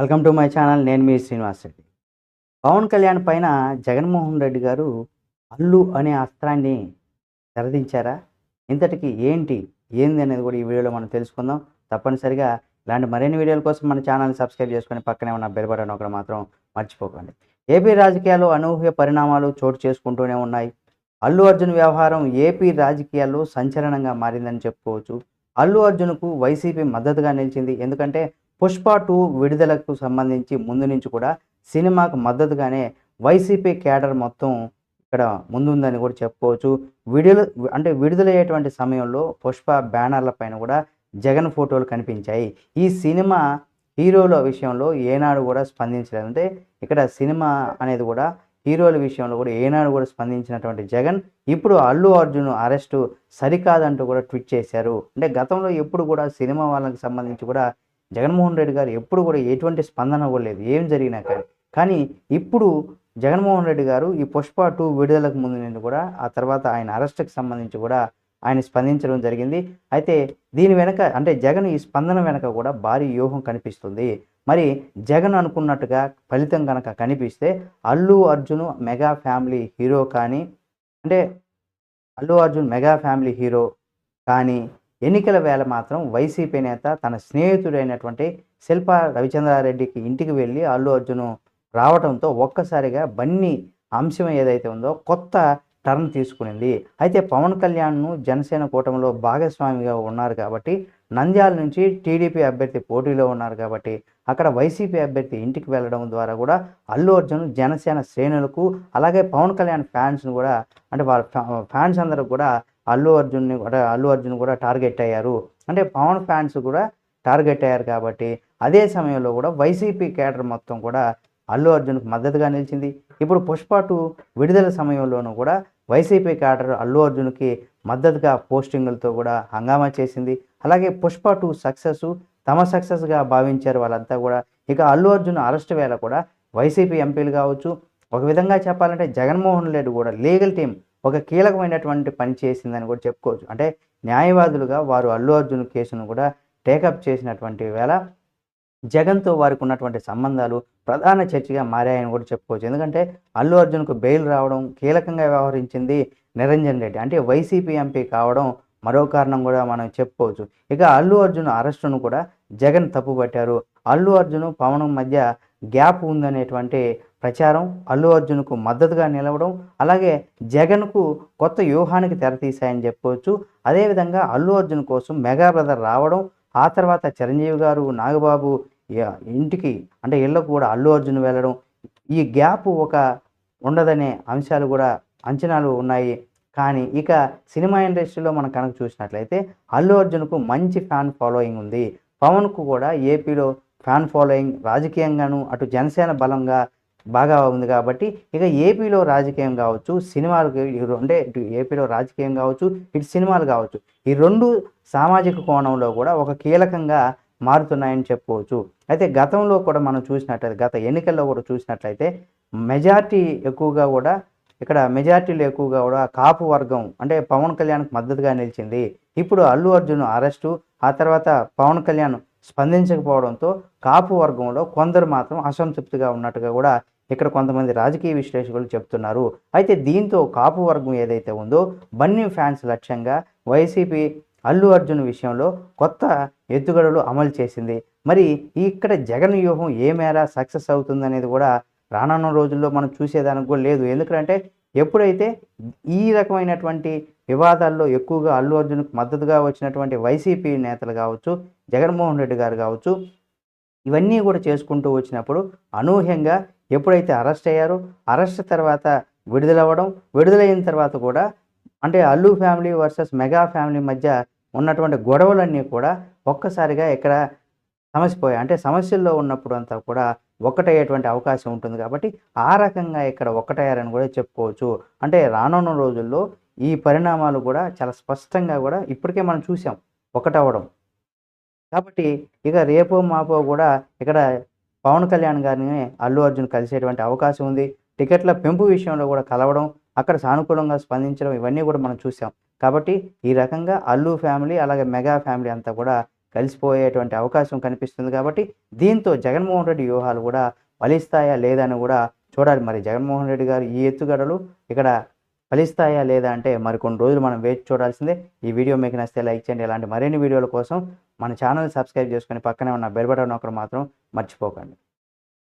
Welcome to my channel. నేను మీ శ్రీనివాస్ రెడ్డి. పవన్ కళ్యాణ్ పైన జగన్మోహన్ రెడ్డి గారు అల్లు అనే అస్త్రాన్ని తెరదించారా? ఇంతటికి ఏంటి? ఏంది అనేది కూడా ఈ వీడియోలో మనం తెలుసుకుందాం. తప్పనిసరిగా ఇలాంటి మరిన్ని వీడియోల కోసం మన ఛానల్ని సబ్స్క్రైబ్ చేసుకొని పక్కనే ఉన్న బెల్ బటన్ ఒకటి మాత్రం మర్చిపోకండి. ఏపీ రాజకీయాల్లో అనూహ్య పరిణామాలు చోటు చేసుకుంటూనే ఉన్నాయి. అల్లు అర్జున్ వ్యవహారం ఏపీ రాజకీయాల్లో సంచలనంగా మారిందని చెప్పుకోవచ్చు. అల్లు అర్జున్కు వైసీపీ మద్దతుగా నిలిచింది. ఎందుకంటే పుష్ప టూ విడుదలకు సంబంధించి ముందు నుంచి కూడా సినిమాకు మద్దతుగానే వైసీపీ కేడర్ మొత్తం ఇక్కడ ముందుందని కూడా చెప్పుకోవచ్చు. విడుదల అంటే విడుదలయ్యేటువంటి సమయంలో పుష్ప బ్యానర్ల పైన కూడా జగన్ ఫోటోలు కనిపించాయి. ఈ సినిమా హీరోల విషయంలో ఏనాడు కూడా స్పందించలేదు. అంటే ఇక్కడ సినిమా అనేది కూడా హీరోల విషయంలో కూడా ఏనాడు కూడా స్పందించినటువంటి జగన్ ఇప్పుడు అల్లు అర్జున్ అరెస్టు సరికాదంటూ కూడా ట్వీట్ చేశారు. అంటే గతంలో ఎప్పుడు కూడా సినిమా వాళ్ళకి సంబంధించి కూడా జగన్మోహన్ రెడ్డి గారు ఎప్పుడు కూడా ఎటువంటి స్పందన ఇవ్వలేదు ఏం జరిగినా కానీ. కానీ ఇప్పుడు జగన్మోహన్ రెడ్డి గారు ఈ పుష్ప టూ విడుదలకు ముందు నుండి కూడా ఆ తర్వాత ఆయన అరెస్ట్కి సంబంధించి కూడా ఆయన స్పందించడం జరిగింది. అయితే దీని వెనక అంటే జగన్ ఈ స్పందన వెనక కూడా భారీ వ్యూహం కనిపిస్తుంది. మరి జగన్ అనుకున్నట్టుగా ఫలితం కనుక కనిపిస్తే Allu Arjun mega family hero కానీ అంటే Allu Arjun mega family hero కానీ ఎన్నికల వేళ మాత్రం వైసీపీ నేత తన స్నేహితుడైనటువంటి శిల్ప రవిచంద్రారెడ్డికి ఇంటికి వెళ్ళి అల్లు అర్జున్ రావడంతో ఒక్కసారిగా బన్నీ అంశం ఏదైతే ఉందో కొత్త టర్న్ తీసుకునింది. అయితే పవన్ కళ్యాణ్ను జనసేన కూటమిలో భాగస్వామిగా ఉన్నారు కాబట్టి నంద్యాల నుంచి టీడీపీ అభ్యర్థి పోటీలో ఉన్నారు కాబట్టి అక్కడ వైసీపీ అభ్యర్థి ఇంటికి వెళ్ళడం ద్వారా కూడా అల్లు అర్జున్ జనసేన శ్రేణులకు అలాగే పవన్ కళ్యాణ్ ఫ్యాన్స్ను కూడా అంటే వాళ్ళ ఫ్యాన్స్ అందరూ కూడా అల్లు అర్జున్ని కూడా అల్లు అర్జున్ కూడా టార్గెట్ అయ్యారు. అంటే పవన్ ఫ్యాన్స్ కూడా టార్గెట్ అయ్యారు కాబట్టి అదే సమయంలో కూడా వైసీపీ కేడర్ మొత్తం కూడా అల్లు అర్జున్కు మద్దతుగా నిలిచింది. ఇప్పుడు పుష్ప టూ విడుదల సమయంలోనూ కూడా వైసీపీ క్యాడర్ అల్లు అర్జున్కి మద్దతుగా పోస్టింగులతో కూడా హంగామా చేసింది. అలాగే పుష్ప టూ సక్సెస్ తమ సక్సెస్గా భావించారు వాళ్ళంతా కూడా. ఇక అల్లు అర్జున్ అరెస్ట్ వేళ కూడా వైసీపీ ఎంపీలు కావచ్చు. ఒక విధంగా చెప్పాలంటే జగన్మోహన్ రెడ్డి కూడా లీగల్ టీం ఒక కీలకమైనటువంటి పని చేసిందని కూడా చెప్పుకోవచ్చు. అంటే న్యాయవాదులుగా వారు అల్లు అర్జున్ కేసును కూడా టేకప్ చేసినటువంటి వేళ జగన్తో వారికి ఉన్నటువంటి సంబంధాలు ప్రధాన చర్చగా మారాయని కూడా చెప్పుకోవచ్చు. ఎందుకంటే అల్లు అర్జున్కు బెయిల్ రావడం కీలకంగా వ్యవహరించింది నిరంజన్ రెడ్డి. అంటే వైసీపీ ఎంపీ కావడం మరో కారణం కూడా మనం చెప్పుకోవచ్చు. ఇక అల్లు అర్జున్ అరెస్టును కూడా జగన్ తప్పుపట్టారు అల్లు అర్జున్ పవన్ మధ్య గ్యాప్ ఉందనేటువంటి ప్రచారం అల్లు అర్జున్కు మద్దతుగా నిలవడం అలాగే జగన్కు కొత్త వ్యూహానికి తెరతీశాయని చెప్పుకోవచ్చు. అదేవిధంగా అల్లు అర్జున్ కోసం మెగా బ్రదర్ రావడం ఆ తర్వాత చిరంజీవి గారు నాగబాబు ఇంటికి అంటే ఇళ్ళకు కూడా అల్లు అర్జున్ వెళ్ళడం ఈ గ్యాప్ ఒక ఉండదనే అంశాలు కూడా అంచనాలు ఉన్నాయి. కానీ ఇక సినిమా ఇండస్ట్రీలో మనం కనుక చూసినట్లయితే అల్లు అర్జున్కు మంచి ఫ్యాన్ ఫాలోయింగ్ ఉంది. పవన్కు కూడా ఏపీలో ఫ్యాన్ ఫాలోయింగ్ రాజకీయంగాను అటు జనసేన బలంగా బాగా ఉంది కాబట్టి ఇక ఏపీలో రాజకీయం కావచ్చు సినిమాలు ఈ అంటే ఇటు ఏపీలో రాజకీయం కావచ్చు ఇటు సినిమాలు కావచ్చు ఈ రెండు సామాజిక కోణంలో కూడా ఒక కీలకంగా మారుతున్నాయని చెప్పుకోవచ్చు. అయితే గతంలో కూడా మనం చూసినట్లయితే గత ఎన్నికల్లో కూడా చూసినట్లయితే మెజార్టీ ఎక్కువగా కూడా ఇక్కడ మెజార్టీలు ఎక్కువగా కూడా కాపు వర్గం అంటే పవన్ కళ్యాణ్కు మద్దతుగా నిలిచింది. ఇప్పుడు అల్లు అర్జున్ అరెస్టు ఆ తర్వాత పవన్ కళ్యాణ్ స్పందించకపోవడంతో కాపు వర్గంలో కొందరు మాత్రం అసంతృప్తిగా ఉన్నట్టుగా కూడా ఇక్కడ కొంతమంది రాజకీయ విశ్లేషకులు చెప్తున్నారు. అయితే దీంతో కాపు వర్గం ఏదైతే ఉందో బన్నీ ఫ్యాన్స్ లక్ష్యంగా వైసీపీ అల్లు అర్జున్ విషయంలో కొత్త ఎత్తుగడలు అమలు చేసింది. మరి ఇక్కడ జగన్ వ్యూహం ఏ మేర సక్సెస్ అవుతుందనేది కూడా రానున్న రోజుల్లో మనం చూసేదానికి కూడా లేదు. ఎందుకంటే ఎప్పుడైతే ఈ రకమైనటువంటి వివాదాల్లో ఎక్కువగా అల్లు అర్జున్కు మద్దతుగా వచ్చినటువంటి వైసీపీ నేతలు కావచ్చు జగన్మోహన్ రెడ్డి గారు కావచ్చు ఇవన్నీ కూడా చేసుకుంటూ వచ్చినప్పుడు అనూహ్యంగా ఎప్పుడైతే అరెస్ట్ అయ్యారో అరెస్ట్ తర్వాత విడుదలవ్వడం విడుదలైన తర్వాత కూడా అంటే Allu family versus mega family మధ్య ఉన్నటువంటి గొడవలన్నీ కూడా ఒక్కసారిగా ఇక్కడ సమస్యపోయాయి అంటే సమస్యల్లో ఉన్నప్పుడు అంతా కూడా ఒక్కటయ్యేటువంటి అవకాశం ఉంటుంది కాబట్టి ఆ రకంగా ఇక్కడ ఒక్కటయ్యారని కూడా చెప్పుకోవచ్చు. అంటే రానున్న రోజుల్లో ఈ పరిణామాలు కూడా చాలా స్పష్టంగా కూడా ఇప్పటికే మనం చూసాం ఒకటవడం కాబట్టి ఇక రేపో మాపో కూడా ఇక్కడ పవన్ కళ్యాణ్ గారిని అల్లు అర్జున్ కలిసేటువంటి అవకాశం ఉంది. టికెట్ల పెంపు విషయంలో కూడా కలవడం అక్కడ సానుకూలంగా స్పందించడం ఇవన్నీ కూడా మనం చూసాం కాబట్టి ఈ రకంగా అల్లు ఫ్యామిలీ అలాగే మెగా ఫ్యామిలీ అంతా కూడా కలిసిపోయేటువంటి అవకాశం కనిపిస్తుంది కాబట్టి దీంతో జగన్మోహన్ రెడ్డి వ్యూహాలు కూడా ఫలిస్తాయా లేదా అని కూడా చూడాలి. మరి జగన్మోహన్ రెడ్డి గారు ఈ ఎత్తుగడలు ఇక్కడ ఫలిస్తాయా లేదా అంటే మరి కొన్ని రోజులు మనం వేచి చూడాల్సిందే. ఈ వీడియో మీకు నచ్చితే లైక్ చేయండి. ఇలాంటి మరిన్ని వీడియోల కోసం మన ఛానల్ సబ్స్క్రైబ్ చేసుకొని పక్కనే ఉన్న బెల్ బటన్ ఒకరు మాత్రం మర్చిపోకండి.